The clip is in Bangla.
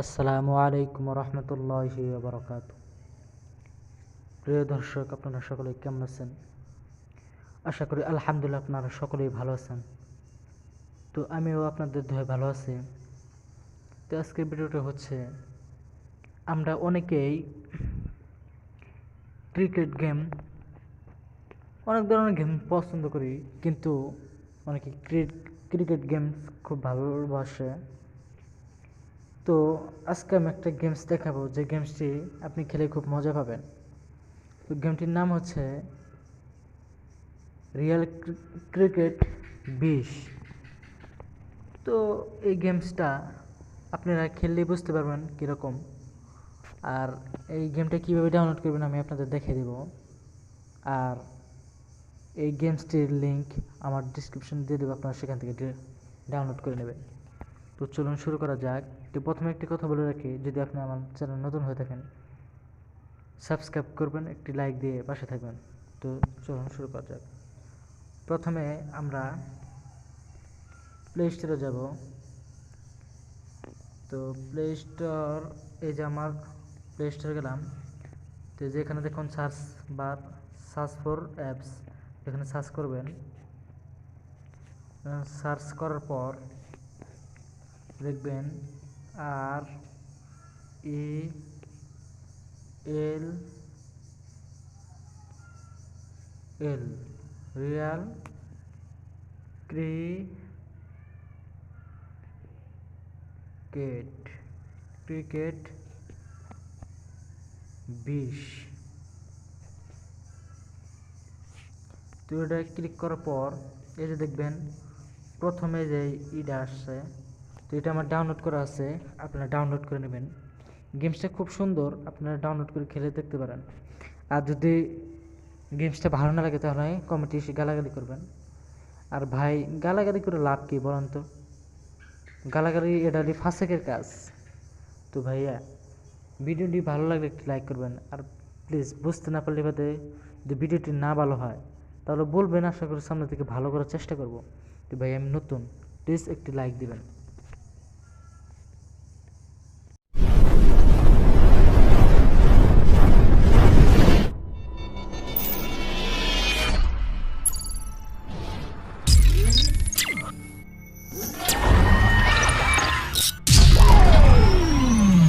আসসালামু আলাইকুম রহমতুল্লাহি বরকাত। প্রিয় দর্শক, আপনারা সকলে কেমন আছেন? আশা করি আলহামদুলিল্লাহ আপনারা সকলেই ভালো আছেন। তো আমিও আপনাদের দয়ে ভালো আছি। তো আজকের ভিডিওটা হচ্ছে, আমরা অনেকেই ক্রিকেট গেম অনেক ধরনের গেম পছন্দ করি, কিন্তু অনেকে ক্রিকেট গেমস খুব ভালোবাসে। তো আজকে আমি একটা গেমস দেখাবো। যে গেমসটি আপনি খেলে খুব মজা পাবেন। তো গেমটির নাম হচ্ছে রিয়েল ক্রিকেট বিশ। তো এই গেমসটা আপনারা খেললেই বুঝতে পারবেন কীরকম। আর এই গেমটা কীভাবে ডাউনলোড করবেন আমি আপনাদের দেখিয়ে দেব। আর এই গেমসটির লিঙ্ক আমার ডিসক্রিপশন দিয়ে দেবো, আপনারা সেখান থেকে ডাউনলোড করে নেবেন। তো চলুন শুরু করা যাক। তো প্রথমে একটি কথা বলে রাখি, যদি আপনি আমার চ্যানেল নতুন হয়ে থাকেন, সাবস্ক্রাইব করবেন, একটি লাইক দিয়ে পাশে থাকবেন। তো চলুন শুরু করা যাক। প্রথমে আমরা প্লে স্টোরে যাব। তো প্লে স্টোর এই যে আমার প্লে স্টোরে গেলাম। তো যেখানে দেখুন search bar search for apps এখানে সার্চ করবেন। সার্চ করার পর লিখবেন আর E L L, real cricket cricket বিশ। তো এটা ক্লিক করার পর এই যে দেখবেন, প্রথমে যে ইটা আসছে তো এটা আমার ডাউনলোড করা আছে, আপনারা ডাউনলোড করে নেবেন। গেমসটা খুব সুন্দর, আপনারা ডাউনলোড করে খেলে দেখতে পারেন। আর যদি গেমসটা ভালো না লাগে তাহলে কমেন্টে এসে গালাগালি করবেন। আর ভাই, গালাগালি করে লাভ কী বলেন তো? গালাগালি এটা ফাঁসেকের কাজ। তো ভাইয়া, ভিডিওটি ভালো লাগলে একটি লাইক করবেন। আর প্লিজ বুঝতে না পারলে বাদে যদি ভিডিওটি না ভালো হয়, তাহলে বলবেন। আশা করি সামনে থেকে ভালো করার চেষ্টা করব। তো ভাই আমি নতুন প্লিজ একটি লাইক দিবেন।